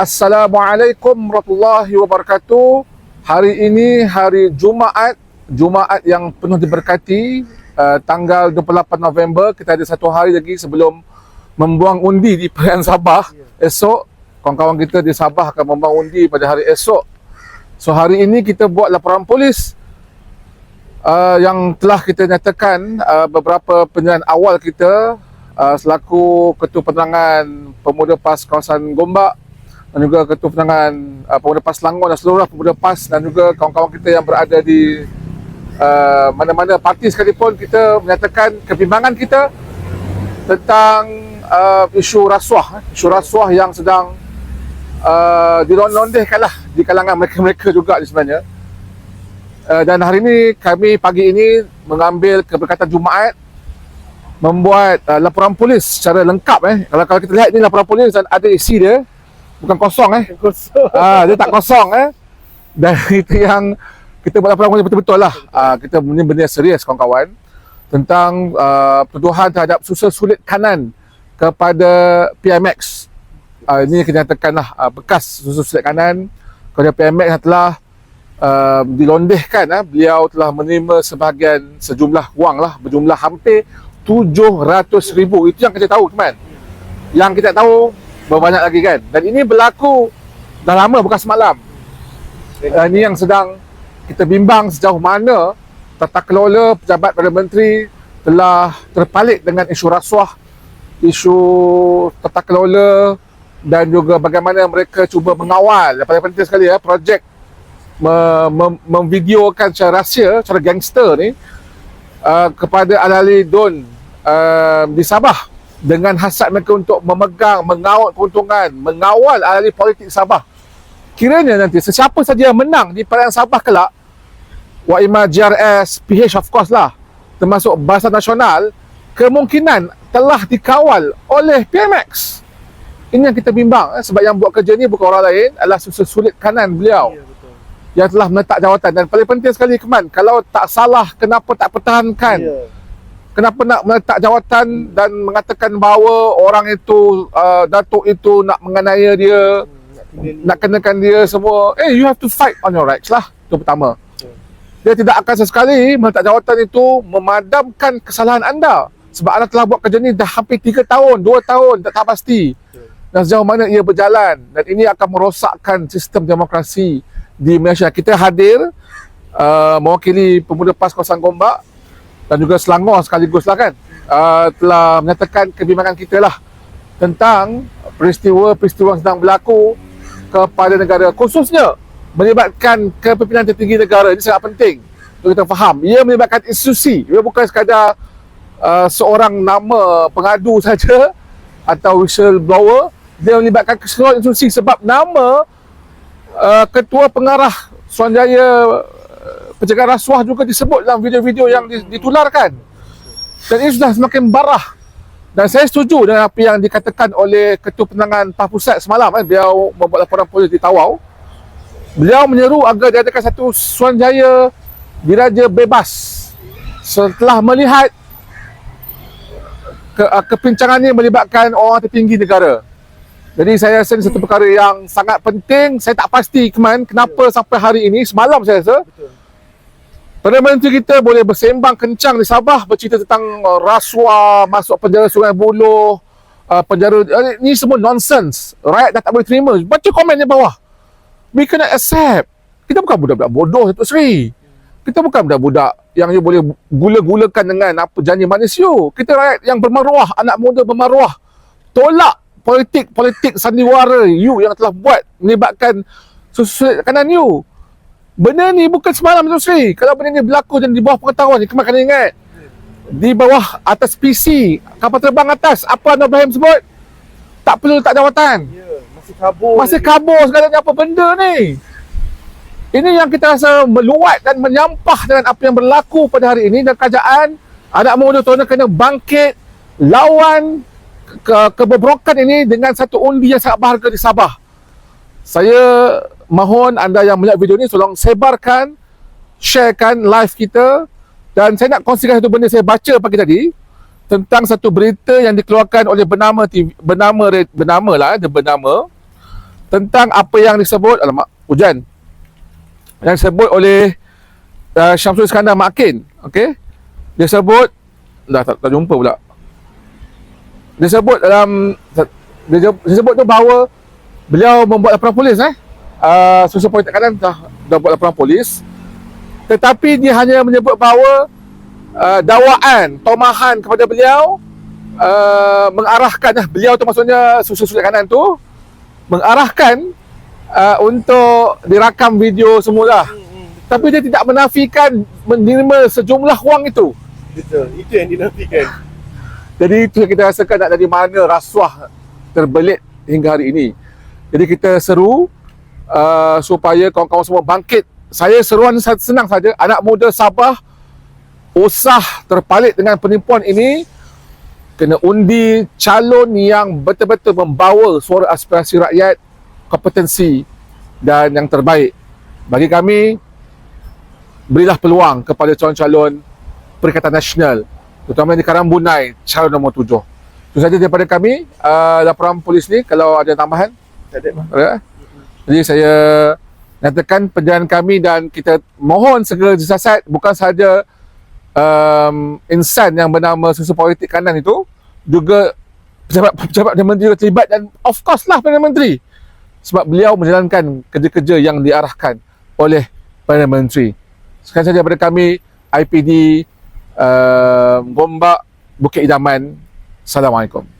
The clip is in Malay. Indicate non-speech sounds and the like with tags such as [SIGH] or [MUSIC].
Assalamualaikum warahmatullahi wabarakatuh. Hari ini hari Jumaat, Jumaat yang penuh diberkati. Uh, tanggal 28 November kita ada satu hari lagi sebelum membuang undi di Perian Sabah esok. Kawan-kawan kita di Sabah akan membuang undi pada hari esok. So hari ini kita buat laporan polis uh, yang telah kita nyatakan uh, beberapa penyelidikan awal kita uh, selaku Ketua Penerangan Pemuda PAS kawasan Gombak dan juga Ketua Penerangan uh, Pemuda PAS Selangor dan seluruh pemuda PAS dan juga kawan-kawan kita yang berada di uh, mana-mana parti sekalipun kita menyatakan kebimbangan kita tentang uh, isu rasuah eh, isu rasuah yang sedang uh, dilondehkan lah di kalangan mereka-mereka juga sebenarnya. Uh, dan hari ini kami pagi ini mengambil keberkatan Jumaat membuat uh, laporan polis secara lengkap eh. Kalau kalau kita lihat ni laporan polis dan ada isi dia bukan kosong eh. Kosong. ah dia tak kosong eh. Dan [LAUGHS] itu yang kita buat polis betul-betul lah. Ah, kita ini benda serius kawan-kawan tentang uh, tuduhan terhadap susah sulit kanan kepada PMX uh, ini kenyatakan lah uh, bekas susah sulit kanan kepada PMX yang telah uh, dilondehkan uh, beliau telah menerima sebahagian sejumlah wang lah berjumlah hampir 700 ribu. Itu yang kita tahu teman yang kita tahu berbanyak lagi kan? Dan ini berlaku dah lama bukan semalam. Uh, ini yang sedang kita bimbang sejauh mana tata kelola pejabat Perdana Menteri telah terpalit dengan isu rasuah isu tata kelola dan juga bagaimana mereka cuba mengawal. Yang paling penting sekali ya projek mem- mem- memvideokan secara rahsia secara gangster ni uh, kepada ahli Don uh, di Sabah dengan hasrat mereka untuk memegang, mengawal keuntungan, mengawal ahli politik Sabah. Kiranya nanti sesiapa saja yang menang di Perayaan Sabah kelak, Waima GRS, PH of course lah, termasuk Barisan Nasional, kemungkinan telah dikawal oleh PMX. Ini yang kita bimbang eh, sebab yang buat kerja ni bukan orang lain adalah susah sulit kanan beliau Ya, betul. yang telah meletak jawatan dan paling penting sekali Keman kalau tak salah kenapa tak pertahankan Ya. Kenapa nak meletak jawatan dan mengatakan bahawa orang itu uh, datuk itu nak menganiaya dia Hmm, Nak nak kenakan dia semua. Eh you have to fight on your rights lah. Itu pertama. Dia tidak akan sesekali meletak jawatan itu memadamkan kesalahan anda. Sebab anda telah buat kerja ni dah hampir 3 tahun 2 tahun tak, tak pasti. Dan sejauh mana ia berjalan. Dan ini akan merosakkan sistem demokrasi di Malaysia. Kita hadir uh, mewakili pemuda PAS kawasan Gombak dan juga Selangor sekaligus lah kan uh, telah menyatakan kebimbangan kita lah tentang peristiwa-peristiwa yang sedang berlaku kepada negara khususnya melibatkan kepimpinan tertinggi negara. Ini sangat penting untuk kita faham. Ia melibatkan institusi. Ia bukan sekadar uh, seorang nama pengadu [LAUGHS] saja atau whistleblower. Dia melibatkan keseluruhan institusi sebab nama uh, ketua pengarah Suanjaya pencegahan rasuah juga disebut dalam video-video yang ditularkan. Dan ini sudah semakin barah. Dan saya setuju dengan apa yang dikatakan oleh Ketua Penerangan PAH Pusat semalam kan beliau membuat laporan polis di Tawau. Beliau menyeru agar diadakan satu Suanjaya diraja bebas setelah melihat ke, uh, kepincangan ini melibatkan orang tertinggi negara. Jadi saya rasa ini satu perkara yang sangat penting. Saya tak pasti keman kenapa sampai hari ini semalam saya rasa Betul. Perdana Menteri kita boleh bersembang kencang di Sabah bercerita tentang uh, rasuah, masuk penjara Sungai Buloh, uh, penjara uh, ini semua nonsense. Rakyat dah tak boleh terima. Baca komen di bawah. We cannot accept. Kita bukan budak-budak bodoh Datuk Seri. Kita bukan budak-budak yang you boleh gula-gulakan dengan apa janji manis you. Kita rakyat yang bermaruah, anak muda bermaruah. Tolak politik-politik sandiwara you yang telah buat melibatkan susulit kanan you. Benda ni bukan semalam Datuk Seri. Kalau benda ni berlaku dan di bawah pengetahuan, kena kena ingat. Di bawah atas PC, kapal terbang atas, apa Anwar Ibrahim sebut? Tak perlu letak jawatan. Ya, masih kabur. Masih kabur segalanya apa benda ni? Ini yang kita rasa meluat dan menyampah dengan apa yang berlaku pada hari ini dan kerajaan anak muda tuan kena bangkit lawan ke kebobrokan ini dengan satu undi yang sangat berharga di Sabah. Saya mohon anda yang melihat video ni tolong sebarkan, sharekan live kita. Dan saya nak kongsikan satu benda saya baca pagi tadi tentang satu berita yang dikeluarkan oleh bernama TV, bernama bernama lah dia bernama tentang apa yang disebut alamak hujan. Yang disebut oleh uh, Syamsul Iskandar Makin okey? Dia sebut dah tak, tak jumpa pula dia sebut dalam dia, dia sebut tu bahawa beliau membuat laporan polis eh uh, susu politik kanan dah, dah buat laporan polis tetapi dia hanya menyebut bahawa uh, dakwaan tomahan kepada beliau uh, mengarahkan eh, beliau tu maksudnya susu sulit kanan tu mengarahkan uh, untuk dirakam video semula tapi dia tidak menafikan menerima sejumlah wang itu Betul. Itu yang dinafikan. Jadi itu yang kita rasakan nak dari mana rasuah terbelit hingga hari ini. Jadi kita seru uh, supaya kawan-kawan semua bangkit. Saya seruan senang saja. Anak muda Sabah usah terpalit dengan penipuan ini. Kena undi calon yang betul-betul membawa suara aspirasi rakyat kompetensi dan yang terbaik. Bagi kami berilah peluang kepada calon-calon Perikatan Nasional terutama di Karambunai calon nombor tujuh. Itu saja daripada kami. Uh, laporan polis ni kalau ada tambahan? Tak ada ya. jadi saya nyatakan perjalanan kami dan kita mohon segera disasat. Bukan sahaja um, insan yang bernama susu politik kanan itu juga pejabat-pejabat Perdana Menteri juga terlibat dan of course lah Perdana Menteri. Sebab beliau menjalankan kerja-kerja yang diarahkan oleh Perdana Menteri. Sekian saja daripada kami IPD uh, Gombak Bukit Idaman. Assalamualaikum